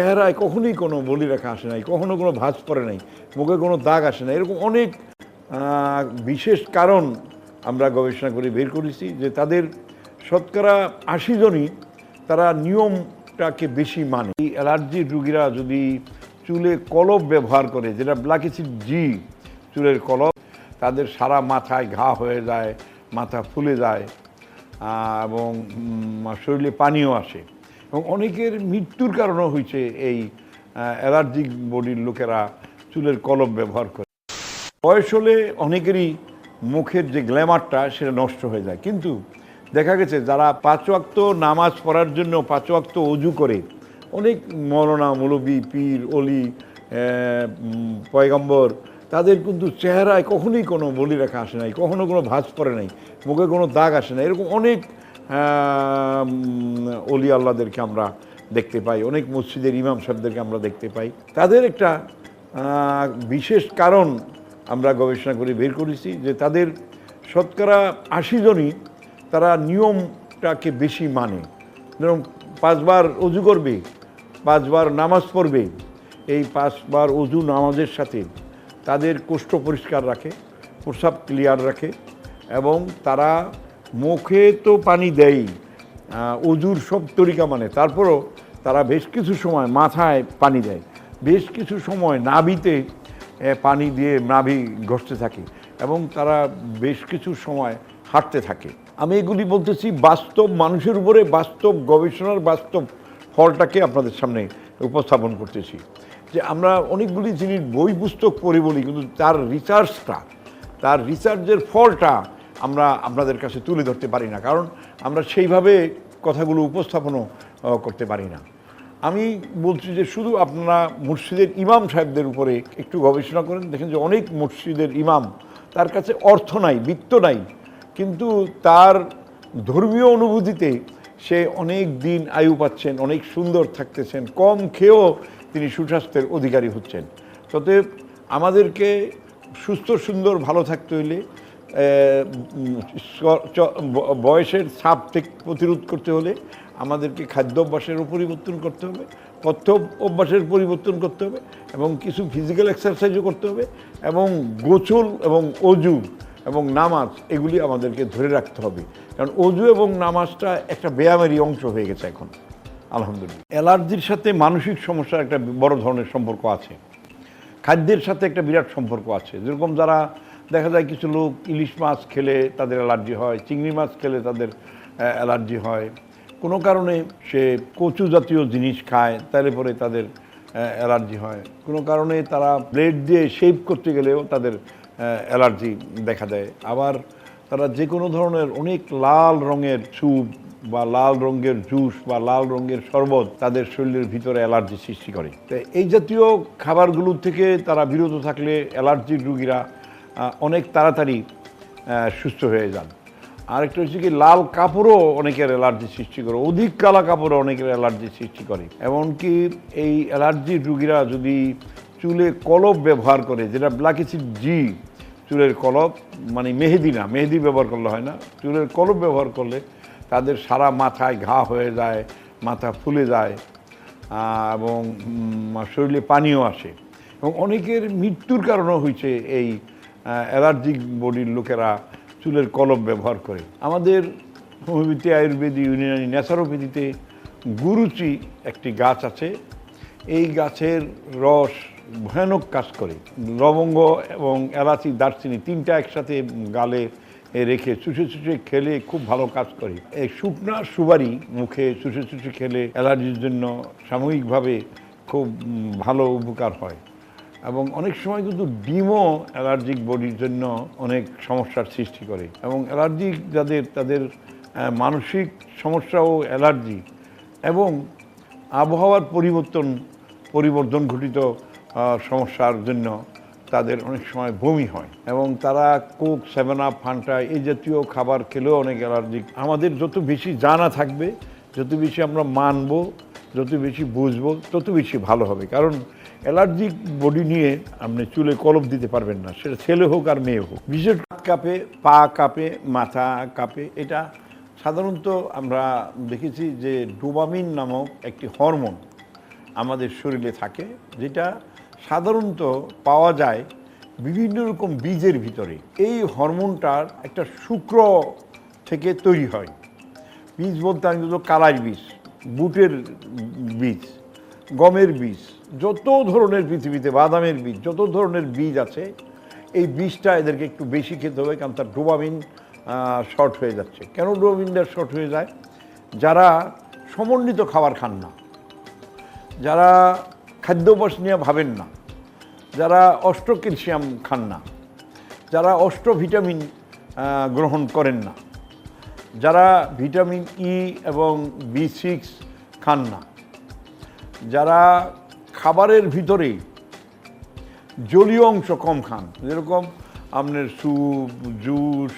চেহারায় কখনোই কোনো বলি রেখা আসে নাই, কখনো কোনো ভাঁজ পড়ে নাই, মুখে কোনো দাগ আসে না এরকম অনেক বিশেষ কারণ আমরা গবেষণা করে বের করেছি যে তাদের শতকরা আশি জনই তারা নিয়মটাকে বেশি মানে। এই অ্যালার্জির রুগীরা যদি চুলে কলব ব্যবহার করে, যেটা ব্ল্যাক অ্যাসিড জি চুলের কলব, তাদের সারা মাথায় ঘা হয়ে যায়, মাথা ফুলে যায় এবং শরীরে পানিও আসে। এবং অনেকের মৃত্যুর কারণও হয়েছে এই অ্যালার্জিক বডির লোকেরা চুলের কলম ব্যবহার করে। বয়স হলে অনেকেরই মুখের যে গ্ল্যামারটা, সেটা নষ্ট হয়ে যায়। কিন্তু দেখা গেছে, যারা পাঁচ ওয়াক্ত নামাজ পড়ার জন্য পাঁচ ওয়াক্ত অজু করে, অনেক মৌলানা, মৌলবী, পীর, অলি পয়গম্বর, তাদের কিন্তু চেহারায় কখনোই কোনো বলি রেখা আসে নাই, কখনো কোনো ভাঁজ পড়ে নাই, মুখে কোনো দাগ আসে না এরকম অনেক অলি আল্লাহদেরকে আমরা দেখতে পাই, অনেক মসজিদের ইমাম সাহেবদেরকে আমরা দেখতে পাই। তাদের একটা বিশেষ কারণ আমরা গবেষণা করে বের করেছি যে তাদের শতকরা আশি জনই তারা নিয়মটাকে বেশি মানে। যেরকম পাঁচবার অজু করবে, পাঁচবার নামাজ পড়বে, এই পাঁচবার অজু নামাজের সাথে তাদের কোষ্ঠ পরিষ্কার রাখে, প্রসাব ক্লিয়ার রাখে এবং তারা মুখে তো পানি দেয় অজুর সব তরিকা মানে। তারপরও তারা বেশ কিছু সময় মাথায় পানি দেয়। বেশ কিছু সময় নাভিতে পানি দিয়ে নাভি ঘষতে থাকে এবং তারা বেশ কিছু সময় হাঁটতে থাকে। আমি এগুলি বলতেছি বাস্তব মানুষের উপরে, বাস্তব গবেষণার বাস্তব ফলটাকে আপনাদের সামনে উপস্থাপন করতেছি। যে আমরা অনেকগুলি জিনিস বই পুস্তক পড়ি বলি, কিন্তু তার রিসার্চটা তার রিসার্চের ফলটা আমরা আপনাদের কাছে তুলে ধরতে পারি না, কারণ আমরা সেইভাবে কথাগুলো উপস্থাপনও করতে পারি না। আমি বলছি যে শুধু আপনারা মসজিদের ইমাম সাহেবদের উপরে একটু গবেষণা করেন, দেখেন যে অনেক মসজিদের ইমাম, তার কাছে অর্থ নাই, বৃত্ত নাই, কিন্তু তার ধর্মীয় অনুভূতিতে সে অনেক দিন আয়ু পাচ্ছেন, অনেক সুন্দর থাকতেছেন, কম খেয়েও তিনি সুস্বাস্থ্যের অধিকারী হচ্ছেন। ততএব আমাদেরকে সুস্থ, সুন্দর, ভালো থাকতে হইলে বয়সের ছাপ থেকে প্রতিরোধ করতে হলে আমাদেরকে খাদ্য অভ্যাসেরও পরিবর্তন করতে হবে পথ্য অভ্যাসের পরিবর্তন করতে হবে এবং কিছু ফিজিক্যাল এক্সারসাইজও করতে হবে এবং গোচল এবং অজু এবং নামাজ এগুলি আমাদেরকে ধরে রাখতে হবে। কারণ অজু এবং নামাজটা একটা ব্যায়ামেরই অংশ হয়ে গেছে এখন, আলহামদুলিল্লাহ। অ্যালার্জির সাথে মানসিক সমস্যার একটা বড় ধরনের সম্পর্ক আছে। খাদ্যের সাথে একটা বিরাট সম্পর্ক আছে। যেরকম যারা দেখা যায় কিছু লোক ইলিশ মাছ খেলে তাদের অ্যালার্জি হয়, চিংড়ি মাছ খেলে তাদের অ্যালার্জি হয়। কোনো কারণে সে কচু জাতীয় জিনিস খায়, তাহলে পরে তাদের অ্যালার্জি হয়। কোনো কারণে তারা ব্লেড দিয়ে শেভ করতে গেলেও তাদের অ্যালার্জি দেখা দেয়। আবার তারা যে কোনো ধরনের অনেক লাল রঙের স্যুপ বা লাল রঙের জুস বা লাল রঙের শরবত তাদের শরীরের ভিতরে অ্যালার্জি সৃষ্টি করে। এই জাতীয় খাবারগুলো থেকে তারা বিরত থাকলে অ্যালার্জির রুগীরা অনেক তাড়াতাড়ি সুস্থ হয়ে যান। আরেকটা হচ্ছে কি, লাল কাপড়ও অনেকের অ্যালার্জি সৃষ্টি করে। অধিক কালা কাপড়ও অনেকের অ্যালার্জি সৃষ্টি করে। এমনকি এই অ্যালার্জির রুগীরা যদি চুলে কলব ব্যবহার করে, যেটা ব্ল্যাক অ্যাসিড জি চুলের কলব মানে মেহেদি না, মেহেদি ব্যবহার করলে হয় না, চুলের কলব ব্যবহার করলে তাদের সারা মাথায় ঘা হয়ে যায়, মাথা ফুলে যায় এবং শরীরে পানিও আসে। এবং অনেকের মৃত্যুর কারণও হয়েছে এই অ্যালার্জিক বডির লোকেরা চুলের কলম ব্যবহার করে। আমাদের হোমিওপ্যাথি আয়ুর্বেদিক ইউনানি, ন্যাচারোপ্যাথিতে গুরুচি একটি গাছ আছে। এই গাছের রস ভয়ানক কাজ করে। লবঙ্গ এবং এলাচি, দারচিনি তিনটা একসাথে গালে রেখে চুষে চুষে খেলে খুব ভালো কাজ করে। এই শুকনা সুবারি মুখে চুষে চুষে খেলে অ্যালার্জির জন্য সাময়িকভাবে খুব ভালো উপকার হয়। এবং অনেক সময় কিন্তু ডিমও অ্যালার্জিক বডির জন্য অনেক সমস্যার সৃষ্টি করে এবং অ্যালার্জিক যাদের, তাদের মানসিক সমস্যা ও অ্যালার্জি এবং আবহাওয়ার পরিবর্তন পরিবর্তন ঘটিত সমস্যার জন্য তাদের অনেক সময় বমি হয় এবং তারা কোক, সেভেন আপ, ফান্টা এই জাতীয় খাবার খেলেও অনেক অ্যালার্জিক। আমাদের যত বেশি জানা থাকবে, যত বেশি আমরা মানব, যত বেশি বুঝব, তত বেশি ভালো হবে। কারণ অ্যালার্জিক বডি নিয়ে আপনি চুলে কলপ দিতে পারবেন না। সেটা ছেলে হোক আর মেয়ে হোক। বিশেষ হাত কাঁপে, পা কাঁপে, মাথা কাঁপে, এটা সাধারণত আমরা দেখেছি যে ডোবামিন নামক একটি হরমোন আমাদের শরীরে থাকে, যেটা সাধারণত পাওয়া যায় বিভিন্ন রকম বীজের ভিতরে। এই হরমোনটার একটা শুক্র থেকে তৈরি হয়। বীজ বলতে আমি কালাই বীজ, বুটের বীজ। গমের বীজ, যত ধরনের পৃথিবীতে বাদামের বীজ, যত ধরনের বীজ আছে, এই বীজটা এদেরকে একটু বেশি খেতে হবে, কারণ তার ডোপামিন শর্ট হয়ে যাচ্ছে। কেন ডোপামিনটা শর্ট হয়ে যায়? যারা সমন্বিত খাবার খান না, যারা খাদ্যাভ্যাস নিয়ে ভাবেন না, যারা অষ্ট ক্যালসিয়াম খান না, যারা অষ্ট ভিটামিন গ্রহণ করেন না, যারা ভিটামিন ই এবং বি সিক্স খান না যারা খাবারের ভিতরে জলীয় অংশ কম খান, যেরকম আপনার স্যুপ, জুস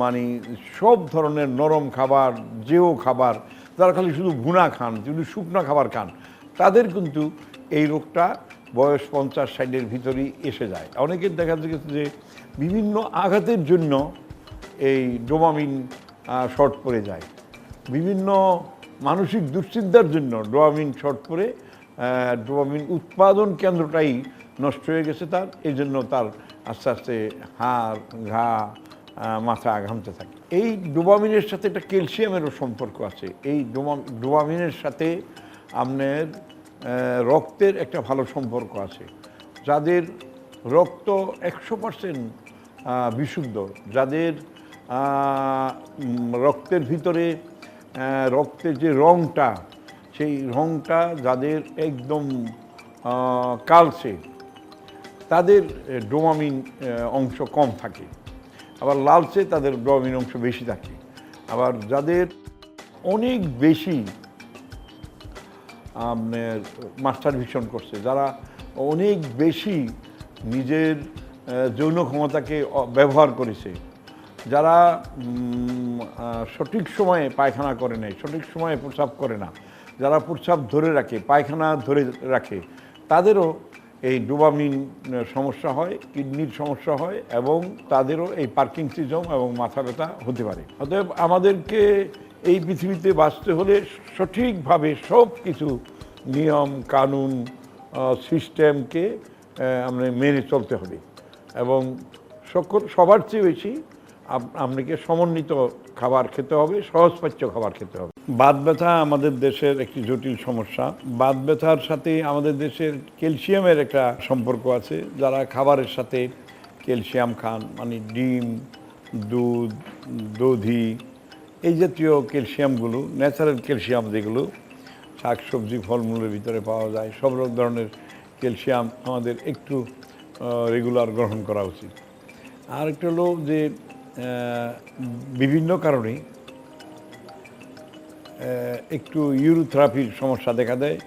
মানে সব ধরনের নরম খাবার, যেও খাবার যারা খালি শুধু ভুনা খান, শুধু শুকনো খাবার খান, তাদের কিন্তু এই রোগটা বয়স পঞ্চাশ ষাটের ভিতরেই এসে যায়। অনেকের দেখা গেছে যে বিভিন্ন আঘাতের জন্য এই ডোমামিন শর্ট পড়ে যায়। বিভিন্ন মানসিক দুশ্চিন্তার জন্য ডোপামিন শর্ট পড়ে ডোপামিন উৎপাদন কেন্দ্রটাই নষ্ট হয়ে গেছে তার এই জন্য তার আস্তে আস্তে হাড়, ঘা মাথা ঘামতে থাকে। এই ডোবামিনের সাথে একটা ক্যালসিয়ামেরও সম্পর্ক আছে। এই ডোপামিনের সাথে আপনার রক্তের একটা ভালো সম্পর্ক আছে। যাদের রক্ত একশো পার্সেন্ট বিশুদ্ধ, যাদের রক্তের ভিতরে রক্তের যে রঙটা সেই রঙটা যাদের একদম কালচে, তাদের ডোমামিন অংশ কম থাকে। আবার লালচে তাদের ডোমামিন অংশ বেশি থাকে। আবার যাদের অনেক বেশি মাস্টার ভিশন করছে, যারা অনেক বেশি নিজের যৌন ক্ষমতাকে ব্যবহার করেছে যারা সঠিক সময়ে পায়খানা করে নেয় সঠিক সময়ে প্রস্রাব করে না, যারা প্রস্রাব ধরে রাখে, পায়খানা ধরে রাখে, তাদেরও এই ডোপামিন সমস্যা হয়, কিডনির সমস্যা হয় এবং তাদেরও এই পার্কিং সিজম এবং মাথা ব্যথা হতে পারে। অতএব আমাদেরকে এই পৃথিবীতে বাঁচতে হলে সঠিকভাবে সব কিছু, নিয়ম, কানুন সিস্টেমকে আমরা মেনে চলতে হবে এবং সকল, সবার চেয়ে বেশি আপনাকে সমন্বিত খাবার খেতে হবে, সহজপাচ্য খাবার খেতে হবে। বাত ব্যথা আমাদের দেশের একটি জটিল সমস্যা। বাত ব্যথার সাথে আমাদের দেশের ক্যালসিয়ামের একটা সম্পর্ক আছে। যারা খাবারের সাথে ক্যালসিয়াম খান মানে ডিম, দুধ, দধি, এই জাতীয় ক্যালসিয়ামগুলো, ন্যাচারাল ক্যালসিয়াম যেগুলো, শাকসবজি, ফলমূলের ভিতরে পাওয়া যায়, সব ধরনের ক্যালসিয়াম আমাদের একটু রেগুলার গ্রহণ করা উচিত। আর একটা হলো যে বিভিন্ন কারণে একটু ইউরোথেরাপির সমস্যা দেখা দেয়।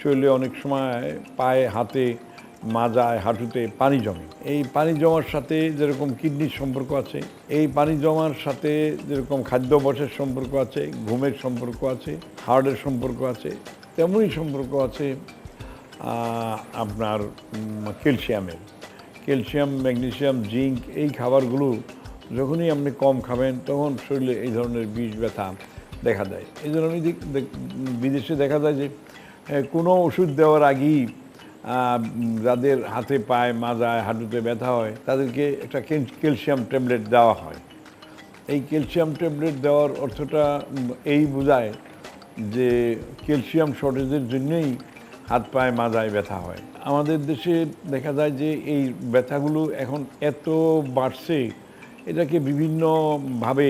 শরীরে অনেক সময় পায়ে, হাতে, মাজায়, হাঁটুতে পানি জমে। এই পানি জমার সাথে যেরকম কিডনির সম্পর্ক আছে, এই পানি জমার সাথে যেরকম খাদ্যাভ্যাসের সম্পর্ক আছে, ঘুমের সম্পর্ক আছে, হার্টের সম্পর্ক আছে, তেমনই সম্পর্ক আছে আপনার ক্যালসিয়ামের। ক্যালসিয়াম, ম্যাগনেসিয়াম, জিঙ্ক এই খাবারগুলো যখনই আপনি কম খাবেন, তখন শরীরে এই ধরনের বিষ ব্যথা দেখা দেয়। এই জন্য আমি বিদেশে দেখা যায় যে কোনো ওষুধ দেওয়ার আগেই যাদের হাতে পায়ে মাজায়, হাঁটুতে ব্যথা হয়, তাদেরকে একটা ক্যালসিয়াম ট্যাবলেট দেওয়া হয়। এই ক্যালসিয়াম ট্যাবলেট দেওয়ার অর্থটা এই বোঝায় যে, ক্যালসিয়াম শর্টেজের জন্যই হাত পায়ে মাজায় ব্যথা হয়। আমাদের দেশে দেখা যায় যে, এই ব্যথাগুলো এখন এত বাড়ছে এটাকে বিভিন্নভাবে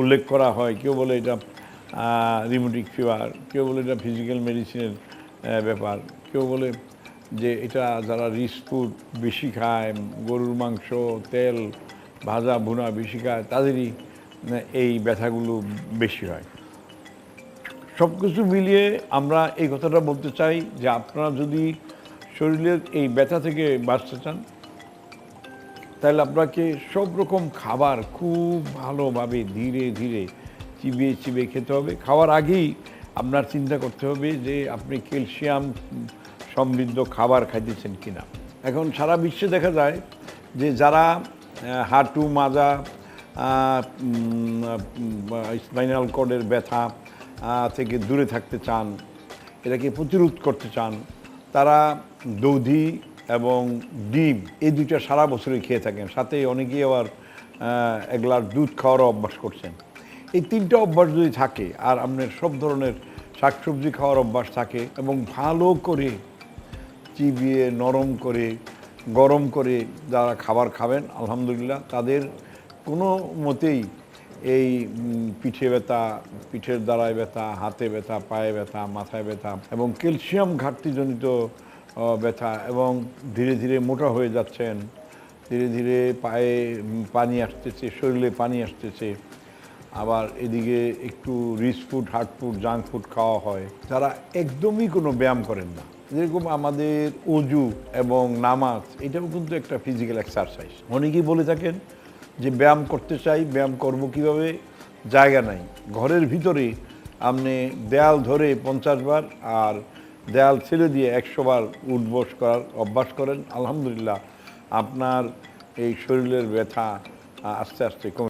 উল্লেখ করা হয়। কেউ বলে এটা রিমোটিক ফিভার কেউ বলে এটা ফিজিক্যাল মেডিসিনের ব্যাপার। কেউ বলে যে এটা যারা রিচ ফুড বেশি খায়, গরুর মাংস, তেল, ভাজা, ভুনা বেশি খায়, তাদেরই এই ব্যথাগুলো বেশি হয়। সব কিছু মিলিয়ে আমরা এই কথাটা বলতে চাই যে আপনারা যদি শরীরের এই ব্যথা থেকে বাঁচতে চান তাহলে আপনাকে সব রকম খাবার খুব ভালোভাবে ধীরে ধীরে চিবিয়ে চিবিয়ে খেতে হবে। খাওয়ার আগেই আপনার চিন্তা করতে হবে যে আপনি ক্যালসিয়াম সমৃদ্ধ খাবার খাইতেছেন কিনা। এখন সারা বিশ্বে দেখা যায় যে যারা হাঁটু মাজা স্পাইনাল কর্ডের ব্যথা থেকে দূরে থাকতে চান, এটাকে প্রতিরোধ করতে চান, তারা দধি এবং ডিম, এই দুইটা সারা বছরই খেয়ে থাকেন। সাথে অনেকেই আবার এক গ্লাস দুধ খাওয়ারও অভ্যাস করছেন। এই তিনটা অভ্যাস যদি থাকে, আর আপনার সব ধরনের শাকসবজি খাওয়ার অভ্যাস থাকে, এবং ভালো করে চিবিয়ে, নরম করে, গরম করে যারা খাবার খাবেন, আলহামদুলিল্লাহ, তাদের কোনো মতেই এই পিঠে ব্যথা, পিঠের দ্বারায় ব্যথা, হাতে ব্যথা, পায়ে ব্যথা, মাথায় ব্যথা এবং ক্যালসিয়াম ঘাটতিজনিত ব্যথা এবং ধীরে ধীরে মোটা হয়ে যাচ্ছেন। ধীরে ধীরে পায়ে পানি আসতেছে, শরীরে পানি আসতেছে। আবার এদিকে একটু rich food, hard food, junk food খাওয়া হয়। যারা একদমই কোনো ব্যায়াম করেন না, যেরকম আমাদের অজু এবং নামাজ, এটাও কিন্তু একটা ফিজিক্যাল এক্সারসাইজ অনেকেই বলে থাকেন যে ব্যায়াম করতে চাই, ব্যায়াম করব কীভাবে? জায়গা নাই। ঘরের ভিতরে আপনি দেয়াল ধরে পঞ্চাশ বার আর দেয়াল ছেড়ে দিয়ে একশোবার উঠবস করার অভ্যাস করেন। আলহামদুলিল্লাহ, আপনার এই শরীরের ব্যথা আস্তে আস্তে কমে